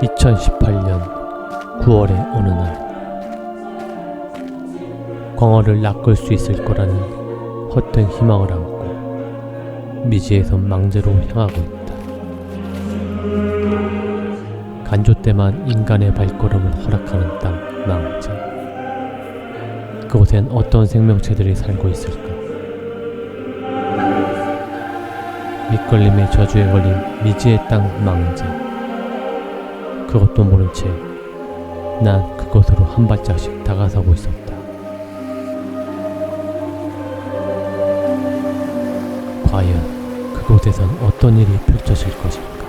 2018년 9월의 어느 날 광어를 낚을 수 있을 거라는 헛된 희망을 안고 미지에선 망제로 향하고 있다. 간조 때만 인간의 발걸음을 허락하는 땅 망제. 그곳엔 어떤 생명체들이 살고 있을까? 밑걸림의 저주에 걸린 미지의 땅 망제. 그것도 모른 채 난 그곳으로 한 발짝씩 다가서고 있었다. 과연 그곳에선 어떤 일이 펼쳐질 것일까?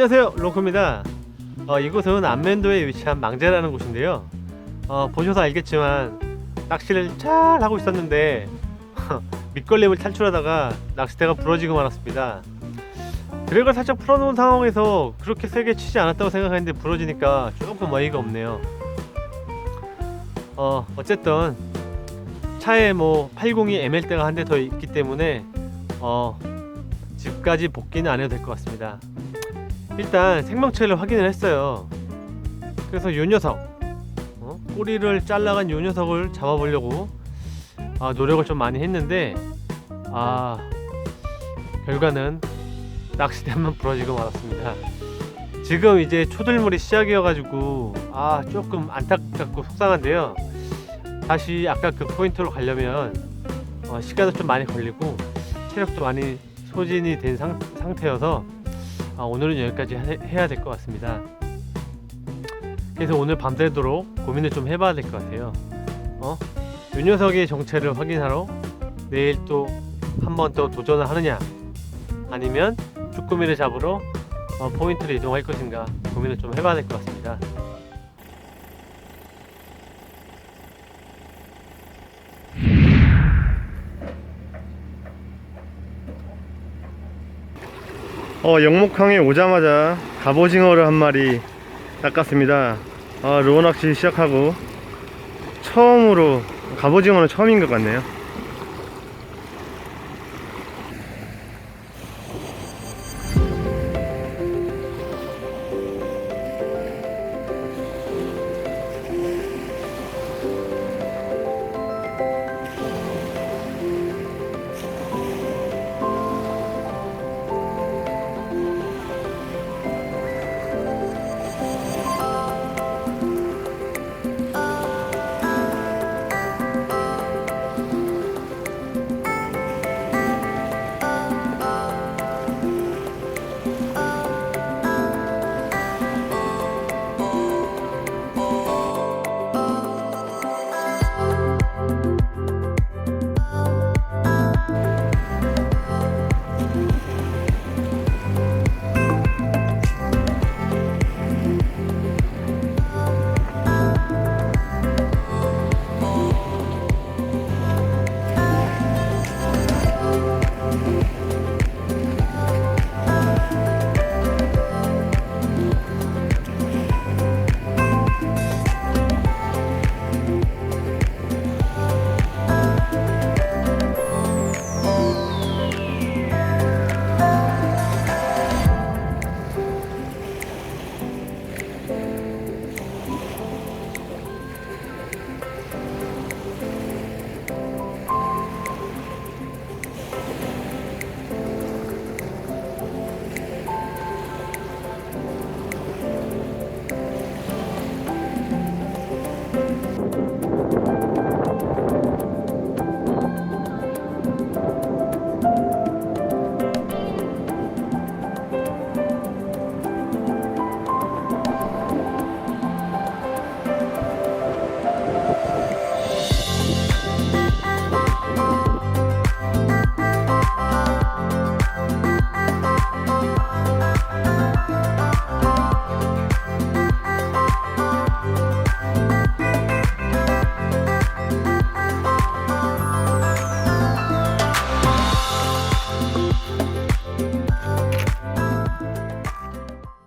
안녕하세요 로코입니다. 어, 이곳은 안면도에 위치한 망제라는 곳인데요. 어, 보셔서 알겠지만 낚시를 잘 하고 있었는데 밑걸림을 탈출하다가 낚싯대가 부러지고 말았습니다. 드랙을 살짝 풀어놓은 상황에서 그렇게 세게 치지 않았다고 생각했는데 부러지니까 조금 어이가 없네요. 어, 어쨌든 차에 뭐 802 ML대가 한 대 더 있기 때문에 어, 집까지 복귀는 안 해도 될 것 같습니다 일단 생명체를 확인을 했어요. 그래서 요 녀석 어? 꼬리를 잘라간 요 녀석을 잡아보려고 아, 노력을 좀 많이 했는데 아 결과는 낚싯대만 부러지고 말았습니다. 지금 이제 초들물이 시작이어가지고 아 조금 안타깝고 속상한데요. 다시 아까 그 포인트로 가려면 어, 시간도 좀 많이 걸리고 체력도 많이 소진이 된 상, 상태여서 아, 오늘은 여기까지 해, 해야 될 것 같습니다. 그래서 오늘 밤새도록 고민을 좀 해봐야 될 것 같아요. 어? 이 녀석의 정체를 확인하러 내일 또 한 번 더 도전을 하느냐 아니면 쭈꾸미를 잡으러 어, 포인트를 이동할 것인가 고민을 좀 해봐야 될 것 같습니다. 어, 영목항에 오자마자 갑오징어를 한 마리 낚았습니다. 아, 로낚시 시작하고 처음으로 갑오징어는 처음인 것 같네요.